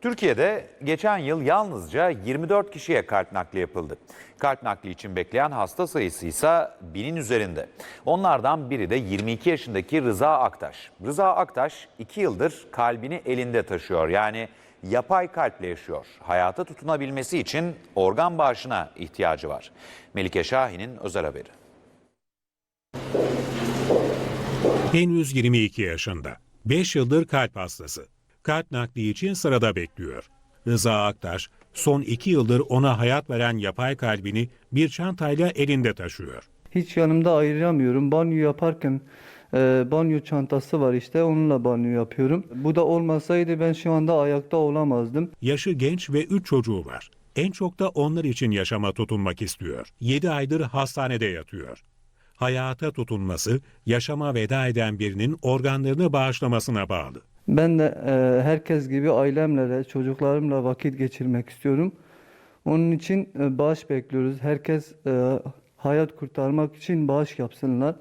Türkiye'de geçen yıl yalnızca 24 kişiye kalp nakli yapıldı. Kalp nakli için bekleyen hasta sayısı ise binin üzerinde. Onlardan biri de 22 yaşındaki Rıza Aktaş. Rıza Aktaş 2 yıldır kalbini elinde taşıyor. Yani yapay kalple yaşıyor. Hayata tutunabilmesi için organ bağışına ihtiyacı var. Melike Şahin'in özel haberi. Henüz 22 yaşında. 5 yıldır kalp hastası. Kalp nakli için sırada bekliyor. Rıza Aktaş son 2 yıldır ona hayat veren yapay kalbini bir çantayla elinde taşıyor. Hiç yanımda ayıramıyorum. Banyo yaparken e, banyo çantası var işte onunla banyo yapıyorum. Bu da olmasaydı ben şu anda ayakta olamazdım. Yaşı genç ve 3 çocuğu var. En çok da onlar için yaşama tutunmak istiyor. 7 aydır hastanede yatıyor. Hayata tutunması, yaşama veda eden birinin organlarını bağışlamasına bağlı. Ben de e, herkes gibi ailemle de çocuklarımla vakit geçirmek istiyorum. Onun için e, bağış bekliyoruz. Herkes e, hayat kurtarmak için bağış yapsınlar.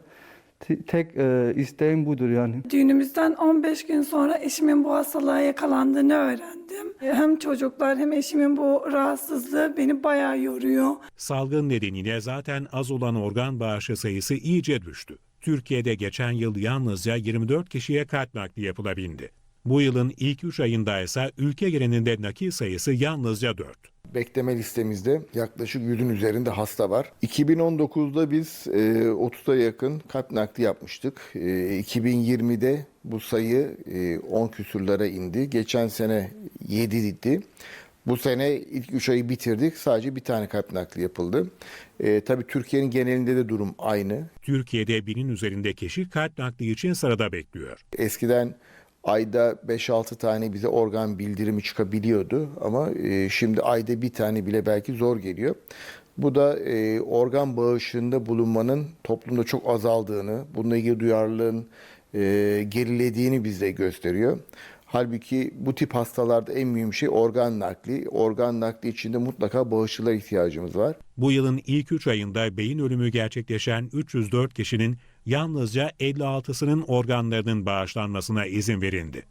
T- tek e, isteğim budur yani. Düğünümüzden 15 gün sonra eşimin bu hastalığa yakalandığını öğrendim. Hem çocuklar hem eşimin bu rahatsızlığı beni bayağı yoruyor. Salgın nedeniyle zaten az olan organ bağışı sayısı iyice düştü. Türkiye'de geçen yıl yalnızca 24 kişiye kalp nakli yapılabildi. Bu yılın ilk 3 ayında ise ülke genelinde nakil sayısı yalnızca 4. Bekleme listemizde yaklaşık 100'ün üzerinde hasta var. 2019'da biz e, 30'a yakın kalp nakli yapmıştık. E, 2020'de bu sayı e, 10 küsurlara indi. Geçen sene 7 idi. Bu sene ilk 3 ayı bitirdik. Sadece bir tane kalp nakli yapıldı. E, tabii Türkiye'nin genelinde de durum aynı. Türkiye'de binin üzerinde kişi kalp nakli için sırada bekliyor. Eskiden ayda 5-6 tane bize organ bildirimi çıkabiliyordu ama e, şimdi ayda bir tane bile belki zor geliyor. Bu da e, organ bağışında bulunmanın toplumda çok azaldığını, bununla ilgili duyarlılığın e, gerilediğini bize gösteriyor. Halbuki bu tip hastalarda en mühim şey organ nakli. Organ nakli içinde mutlaka bağışçılar ihtiyacımız var. Bu yılın ilk 3 ayında beyin ölümü gerçekleşen 304 kişinin yalnızca 56'sının organlarının bağışlanmasına izin verildi.